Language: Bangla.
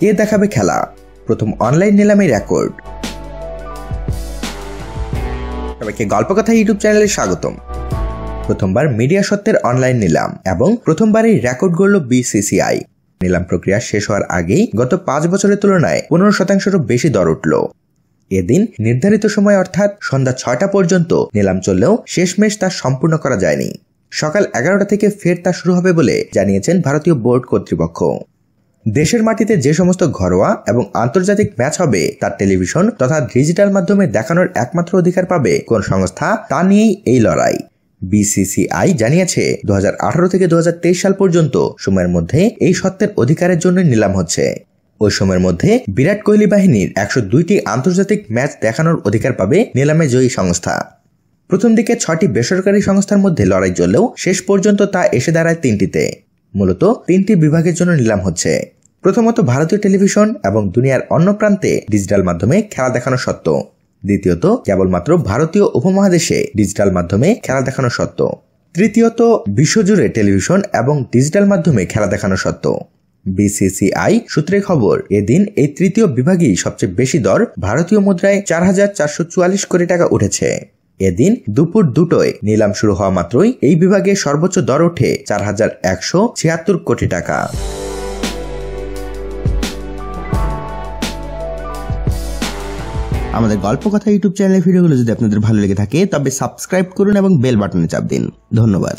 কে দেখাবে খেলা। প্রথম অনলাইন নিলামে রেকর্ড সবাইকে গল্পকথা ইউটিউব চ্যানেলে স্বাগতম। প্রথমবার মিডিয়া সত্ত্বের অনলাইন নিলাম এবং প্রথমবারই রেকর্ড গড়ল বিসিসিআই নিলাম প্রক্রিয়া শেষ হওয়ার আগেই গত পাঁচ বছরের তুলনায় পনেরো শতাংশেরও বেশি দর উঠল। এদিন নির্ধারিত সময় অর্থাৎ সন্ধ্যা ছয়টা পর্যন্ত নিলাম চললেও শেষমেশ তা সম্পূর্ণ করা যায়নি। সকাল এগারোটা থেকে ফের তা শুরু হবে বলে জানিয়েছেন ভারতীয় বোর্ড কর্তৃপক্ষ। দেশের মাটিতে যে সমস্ত ঘরোয়া এবং আন্তর্জাতিক ম্যাচ হবে, তার টেলিভিশন তথা ডিজিটাল মাধ্যমে দেখানোর একমাত্র অধিকার পাবে কোন সংস্থা, তা নিয়েই এই লড়াই। বিসিসিআই জানিয়েছে, দুহাজার আঠারো থেকে দুহাজার তেইশ সাল পর্যন্ত সময়ের মধ্যে এই সত্ত্বের অধিকারের জন্য নিলাম হচ্ছে। ওই সময়ের মধ্যে বিরাট কোহলি বাহিনীর একশো দুইটি আন্তর্জাতিক ম্যাচ দেখানোর অধিকার পাবে নিলামে জয়ী সংস্থা। প্রথম দিকে ছয়টি বেসরকারি সংস্থার মধ্যে লড়াই চললেও শেষ পর্যন্ত তা এসে দাঁড়ায় তিনটিতে। মূলত তিনটি বিভাগের জন্য নিলাম হচ্ছে। প্রথমত ভারতীয় টেলিভিশন এবং দুনিয়ার অন্য প্রান্তে ডিজিটাল মাধ্যমে খেলা দেখানো সত্ত্ব দ্বিতীয়ত, কেবলমাত্র ভারতীয় উপমহাদেশে ডিজিটাল মাধ্যমে খেলা দেখানো সত্ত্ব তৃতীয়ত, বিশ্বজুড়ে টেলিভিশন এবং ডিজিটাল মাধ্যমে খেলা দেখানো সত্ত্ব বিসিসিআই সূত্রে খবর, এদিন এই তৃতীয় বিভাগেই সবচেয়ে বেশি দর ভারতীয় মুদ্রায় চার হাজার চারশো চুয়াল্লিশ কোটি টাকা উঠেছে। এদিন দুপুর দুটোয় নিলাম শুরু হওয়া মাত্রই এই বিভাগে সর্বোচ্চ দর ওঠে চার হাজার একশো ছিয়াত্তর কোটি টাকা। আমাদের গল্প কথা ইউটিউব চ্যানেলের ভিডিওগুলো যদি আপনাদের ভালো লেগে থাকে, তবে সাবস্ক্রাইব করুন এবং বেল বাটনে চাপ দিন। ধন্যবাদ।